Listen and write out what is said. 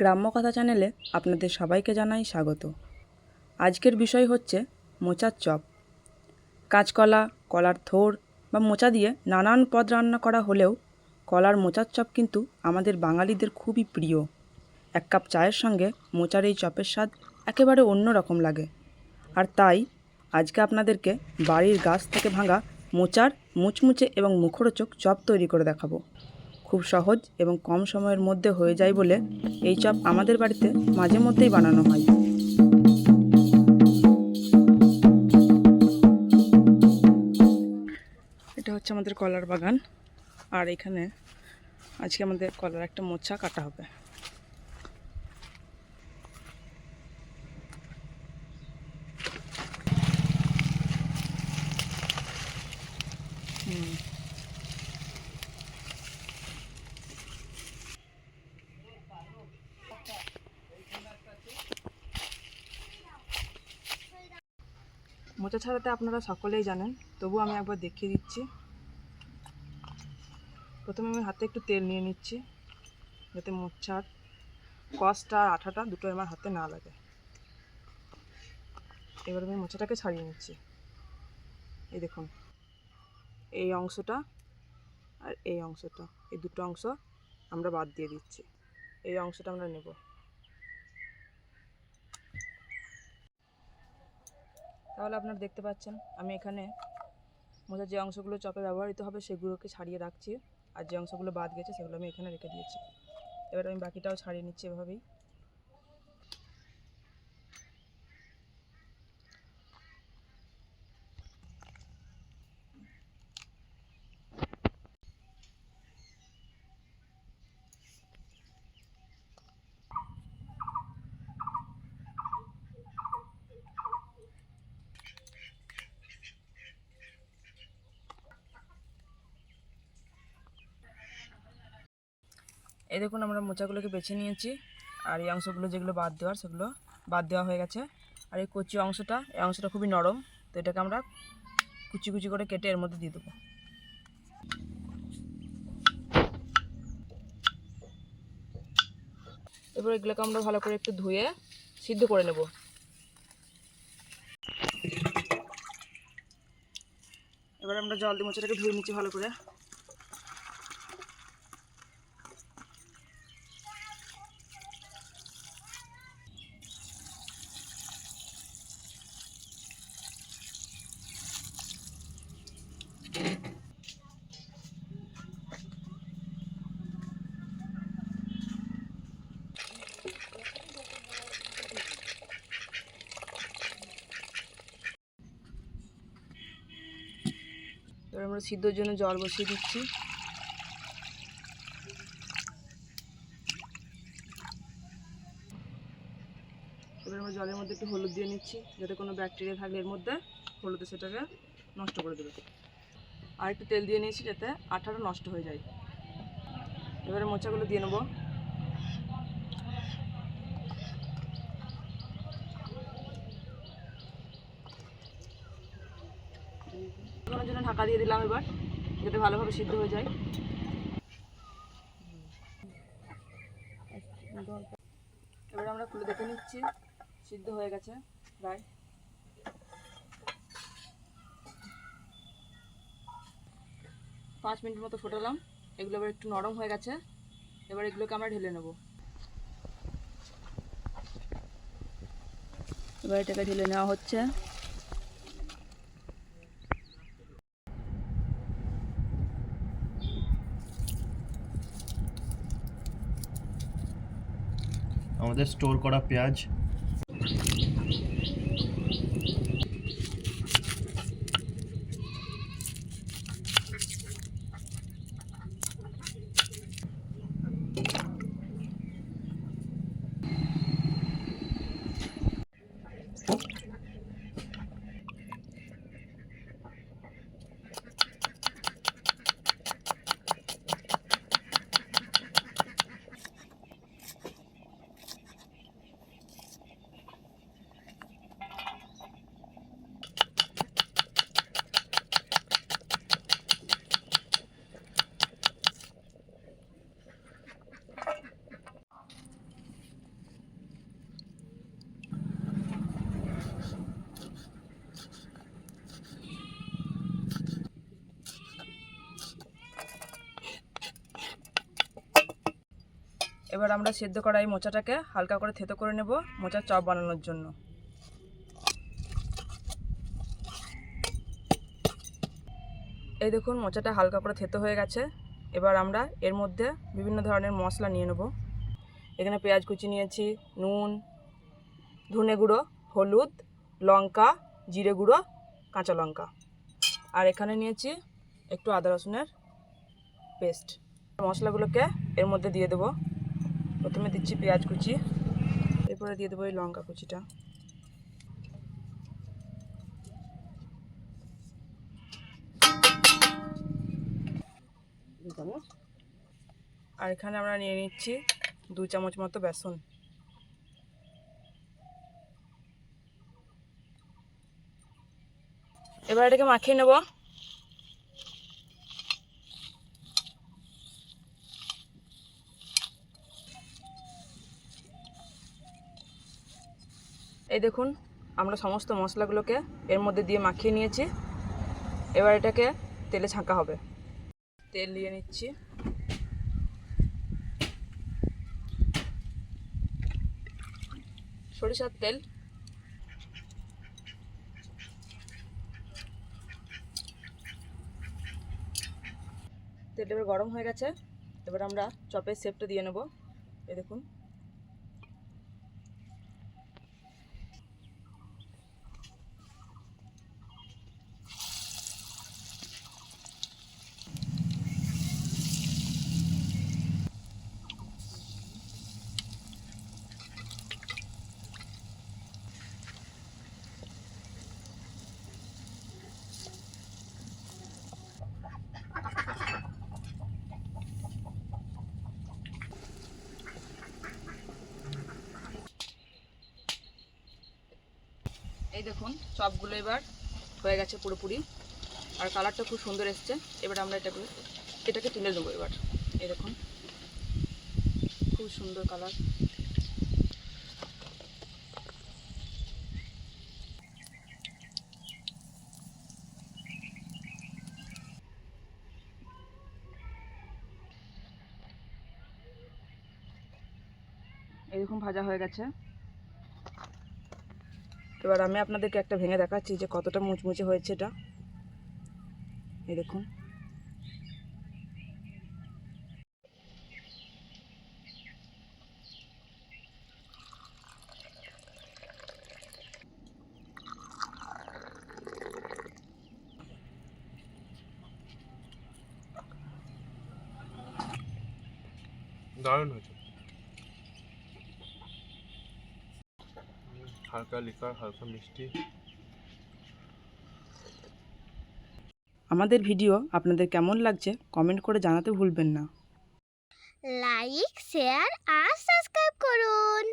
গ্রাম্য কথা চ্যানেলে আপনাদের সবাইকে জানাই স্বাগত। আজকের বিষয় হচ্ছে মোচার চপ। কাঁচকলা, কলার থোর বা মোচা দিয়ে নানান পদ রান্না করা হলেও কলার মোচার চপ কিন্তু আমাদের বাঙালিদের খুবই প্রিয়। এক কাপ চায়ের সঙ্গে মোচার এই চপের স্বাদ একেবারে অন্য রকম লাগে। আর তাই আজকে আপনাদেরকে বাড়ির গাছ থেকে ভাঙা মোচার মুচমুচে এবং মুখরোচক চপ তৈরি করে দেখাবো। খুব সহজ এবং কম সময়ের মধ্যে হয়ে যায় বলে এই চপ আমাদের বাড়িতে মাঝে মধ্যেই বানানো হয়। এটা হচ্ছে আমাদের কলার বাগান। আর এখানে আজকে আমাদের কলার একটা মোচা কাটা হবে। মোচা ছাড়াতে আপনারা সকলেই জানেন, তবু আমি একবার দেখিয়ে দিচ্ছি। প্রথমে আমি হাতে একটু তেল নিয়ে নিচ্ছি, যাতে মোচার কষটা আর আঠাটা দুটো আমার হাতে না লাগে। এবার আমি মোচাটাকে ছাড়িয়ে নিচ্ছি। এই দেখুন, এই অংশটা আর এই অংশটা, এই দুটো অংশ আমরা বাদ দিয়ে দিচ্ছি। এই অংশটা আমরা নেব। তাহলে আপনারা দেখতে পাচ্ছেন, আমি এখানে মোজার যে অংশগুলো চপে ব্যবহৃত হবে সেগুলোকে ছাড়িয়ে রাখছি। আর যে অংশগুলো বাদ গেছে সেগুলো আমি এখানে রেখে দিয়েছি। এবার আমি বাকিটাও ছাড়িয়ে নিচ্ছি এভাবেই। এই দেখুন আমরা মোচাগুলোকে বেছে নিয়েছি। আর এই অংশগুলো যেগুলো বাদ দেওয়ার, সেগুলো বাদ দেওয়া হয়ে গেছে। আর এই কচি অংশটা, এই অংশটা খুবই নরম, তো এটাকে আমরা কুচি কুচি করে কেটে এর মধ্যে দিয়ে দেবো। এবার এগুলোকে আমরা ভালো করে একটু ধুয়ে সিদ্ধ করে নেব। এবার আমরা জল দিয়ে মোচাটাকে ধুয়ে নিচ্ছি ভালো করে। আমরা সিদ্ধর জন্য জল বসিয়ে দিচ্ছি। এবার আমরা জলের মধ্যে একটু হলুদ দিয়ে নিচ্ছি, যাতে কোনো ব্যাকটেরিয়া থাকলে এর মধ্যে হলুদে সেটাকে নষ্ট করে দেবে। আর একটু তেল দিয়ে নিয়েছি যাতে আঠাটা নষ্ট হয়ে যায়। এবারে মোচাগুলো দিয়ে নেব কিছুক্ষণের জন্য ঢাকা দিয়ে দিলাম এবার, যাতে ভালোভাবে সিদ্ধ হয়ে যায়। এবার আমরা খুলে দেখে নিচ্ছি, সিদ্ধ হয়ে গেছে প্রায়। পাঁচ মিনিট মতো ফোটালাম, এগুলো এবার একটু নরম হয়ে গেছে। এবার এগুলোকে আমরা ঢেলে নেব। এবার এটাকে ঢেলে নেওয়া হচ্ছে। আমাদের স্টোর করা পেঁয়াজ। এবার আমরা সেদ্ধ করা এই মোচাটাকে হালকা করে থেতো করে নেব মোচার চপ বানানোর জন্য। এই দেখুন মোচাটা হালকা করে থেতো হয়ে গেছে। এবার আমরা এর মধ্যে বিভিন্ন ধরনের মশলা নিয়ে নেব। এখানে পেঁয়াজ কুচি নিয়েছি, নুন, ধনে গুঁড়ো, হলুদ, লঙ্কা, জিরে গুঁড়ো, কাঁচা লঙ্কা। আর এখানে নিয়েছি একটু আদা রসুনের পেস্ট। মশলাগুলোকে এর মধ্যে দিয়ে দেবো। প্রথমে দিচ্ছি পেঁয়াজ কুচি, এরপরে দিয়ে দেবো এই লঙ্কা কুচিটা। আর এখানে আমরা নিয়ে নিচ্ছি দু চামচ মতো বেসন। এবার এটাকে মাখিয়ে নেব। এই দেখুন, আমরা সমস্ত মশলাগুলোকে এর মধ্যে দিয়ে মাখিয়ে নিয়েছি। এবার এটাকে তেলে ছাঁকা হবে। তেল দিয়ে নিচ্ছি। সরিষার তেল। তেলটা এবার গরম হয়ে গেছে। এবার আমরা চপের শেপটা দিয়ে নেব। এ দেখুন। এই দেখুন চপগুলো এবার হয়ে গেছে পুরোপুরি। আর কালারটা খুব সুন্দর এসছে। এবার আমরা এটাকে এটাকে তুলে নেব এবার। এই দেখুন, খুব সুন্দর কালার। এরকম ভাজা হয়ে গেছে। এবার আমি আপনাদেরকে একটা ভেঙে দেখাচ্ছি যে কতটা মুচমুচে হয়েছে এটা। এই দেখুন। দারুণ হয়েছে। হালকা লিকার হালকা মিষ্টি। আমাদের ভিডিও আপনাদের কেমন লাগছে কমেন্ট করে জানাতে ভুলবেন না। লাইক শেয়ার আর সাবস্ক্রাইব করুন।